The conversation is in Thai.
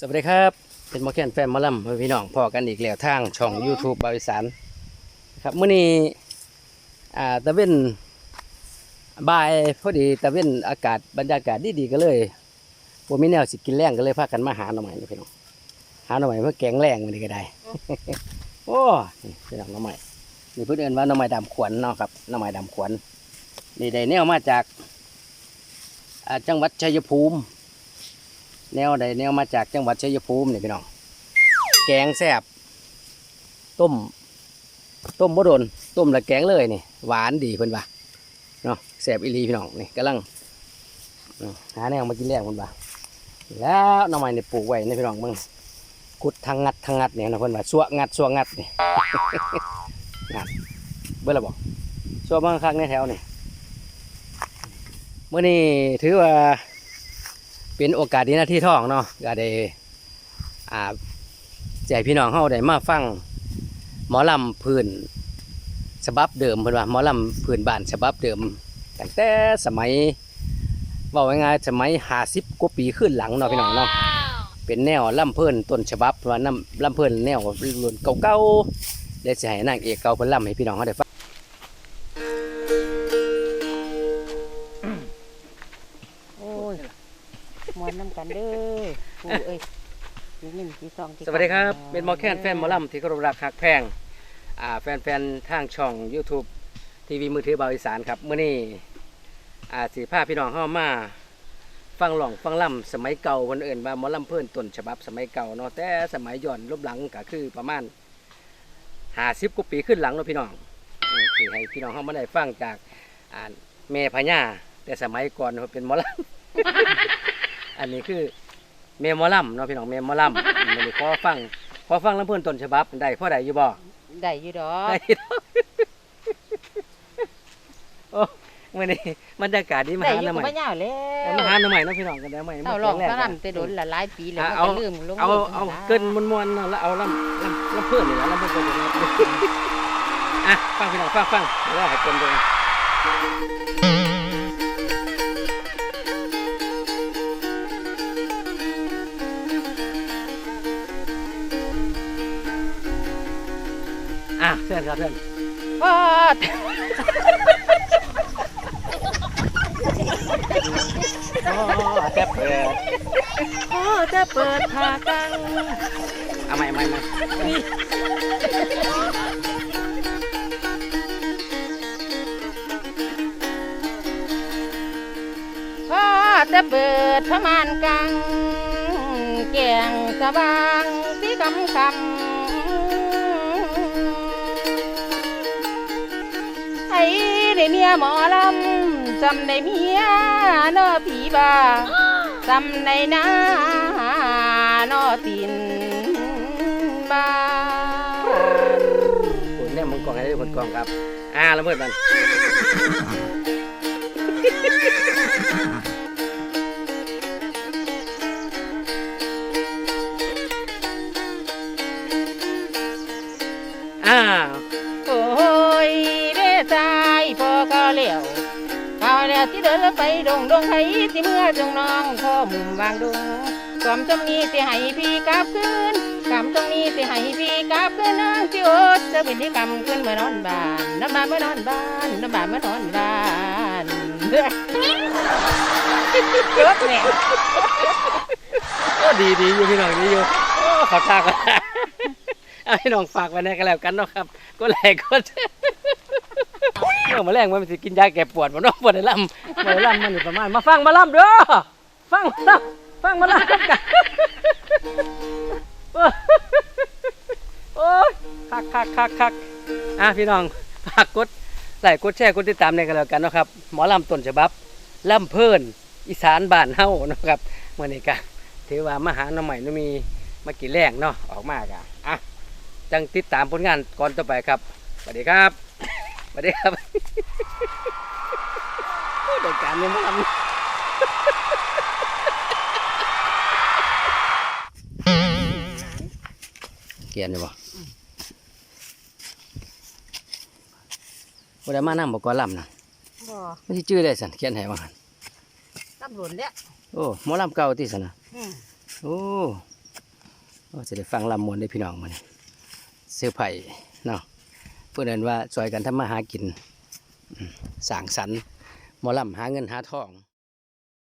สวัสดีครับ เป็นหมอแคนแฟนหมอลำพี่น้องพอกันอีกแล้วทางช่อง YouTube บริสารครับมื้อนี้อ่าตะเว้นบ่ายพอดีตะเว้นอากาศบรรยากาศดีๆก็เลยบ่มีแนวสิกินแรงก็เลยพากันมาหาหน่อไม้นี่พี่น้องหาหน่อไม้เพื่อแกงแรงมันนี้ก็ได้โอ้นี่พี่น้องหน่อไม้นี่เพื่นเอิ้นว่าหน่อไม้ดำขวัญเนาะครับหน่อไม้ดำขวัญนี่ได้แนวมาจากอ่าจังหวัดชัยภูมิ แนวใดแนวมาจากจังหวัดชัยภูมินี่พี่น้อง แกงแซ่บต้ม ต้มบดนต้มล้วแกงเลยนี่หวานดีเพิ่นว่าเนาะแซ่บอีหลีพี่น้องนี่กำลังหาแนวมากินแรงเพิ่นว่าแล้วน้องใหม่เนี่ปลูกไว้นี่พี่น้องมึงกุดทางงัดทางงัดเนี่ยนะเพิ่นว่าสัวงัดสัวงัดนี่งัดเบิ่อละบ่สัวบางครั้งในแถวนี่เมื้อนี้ถือว่า เป็นโอกาสดีหน้าที่ท่องเนาะก็ได้อ่าแจกพี่น้องเฮาได้มาฟังหมอลำพื้นฉบับเดิมเพิ่นว่าหมอลำพื้นบ้านฉบับเดิมตั้งแต่สมัยว่าง่ายๆสมัย50กว่าปีขึ้นหลังเนาะพี่น้องเนาะเป็นแนวลำเพิ่นต้นฉบับว่าน้ำลำเพิ่นแนวรุ่นเก่าๆได้สิให้นางเอกเก่าเพิ่นลำให้พี่น้องเฮาได้ฟัง มวนน้ำกันเด้อผู้เอ้ยที่หนึ่งที่สองที่สวัสดีครับ เป็นหมอแคนแฟนหมอลำที่เคารพรักหักแพงอ่าแฟนๆทางช่อง YouTube ทีวีมือถือบาวอีสานครับเมื่อนี้อ่าสีผ้าพี่น้องเข้ามาฟังหล่องฟังล่ำสมัยเก่าคนอื่นว่าหมอลำเพื่อนต้นฉบับสมัยเก่าเนาะแต่สมัยย้อนลบหลังก็คือประมาณห้าสิบกว่าปีขึ้นหลังเนาะพี่น้องอืมที่ให้พี่น้องเข้ามาได้ฟังจากอ่าแม่พญาแต่สมัยก่อนเขาเป็นหมอลำ อันนี้คือเมหมอลำเนาะพี่น้องเมหมอลำอืมอันนี้ขอฟังขอฟังลำเพื่อนต้นฉบับได้พ่อใดอยู่บ่ได้อยู่ดอได้กโอ้มื่อนี้บรรยากาศดีมาได้หาอหยู่น่อก็ไม้ไม่ยาวแล้วมาหาหน่อไม้เนาะพี่น้องกันได้ไหมเอาลองสลัมแต่โดนละหลายปีแล้วอะมันเอาก็ลืมลงเอาลืมเอานะเกินมวนๆเนาะแล้วเอาลำลำลำเพื่อนนี่แหละลำเพื่อนตัวนี้อะฟังพี่น้องฟังฟังแล้วให้เกินเลย เพื่อนครับเพื่อนพอดอ๋อแซ่บเออพอจะเปิดผากังเอาใหม่ใหม่ใหม่พอจะเปิดพม่านกังแกงสว่างสีคำคำ ได้เมียหมอลำจำได้เมียเนอผีบ้าจำในหน้านอตินบ้านคุณเนี่ยมึงกล่องให้ได้ผลกล่องครับ อ่าละเมิดมันอ้าวโอ้ยเด้ ตายพอก็เลี้ยวเขาแล้วที่เดินไปดงดงให้ที่เมื่อจงน้องพ่อมุมวางดงความจงนี้สิให้พี่กลับคืนคำตรงนี้สิให้พี่กลับคืนน้องที่อดจะเป็นที่กำขึ้นมานอนบ้านน้ำบ้านมานอนบ้านน้ำบ้านมานอนบ้านเฮ้ยเกิดเนี่ยก็ดีดีอยู่พี่น้องดีอยู่โอ้ขอทากันเอาให้น้องฝากไว้ในกันแล้วกันเนาะครับ ก็แหลกก็ อมาแรงมันสิกินยาแก้ปวดมันเนาะปวดในลำปวดลำมันนี่ประมาณมาฟังมาลำเด้อฟังมาลำฟังมาลำกันโอ้ยคักคักคักคักอะพี่น้องฝากกดไลค์กดแชร์กดติดตามในกันแล้วกันนะครับหมอลำต้นฉบับลำเพิ่นอีสานบ้านเฮานะครับเมื่อนี้ก็ถือว่ามาหาหน้อใหม่นมีมากี่แรงเนาะออกมากะอะจังติดตามผลงานก่อนต่อไปครับสวัสดีครับสวัสดีครับ จัดการเนี่ยมันเกียนอยู่ะวันนี้มานั่งบอกก่อลำนะไม่ใช่ชื่อได้สันเกียนไห้ว่าหันลำหล่นเนี่ยโอ้หมอลำเก่าที่สันนะโอ้จะได้ฟังลำมวนได้พี่น้องมันเสื้อไผ่เนาะเพื่อนเอินว่าช่วยกันทำมาหากินสางสรร หมอลำหาเงินหาทอง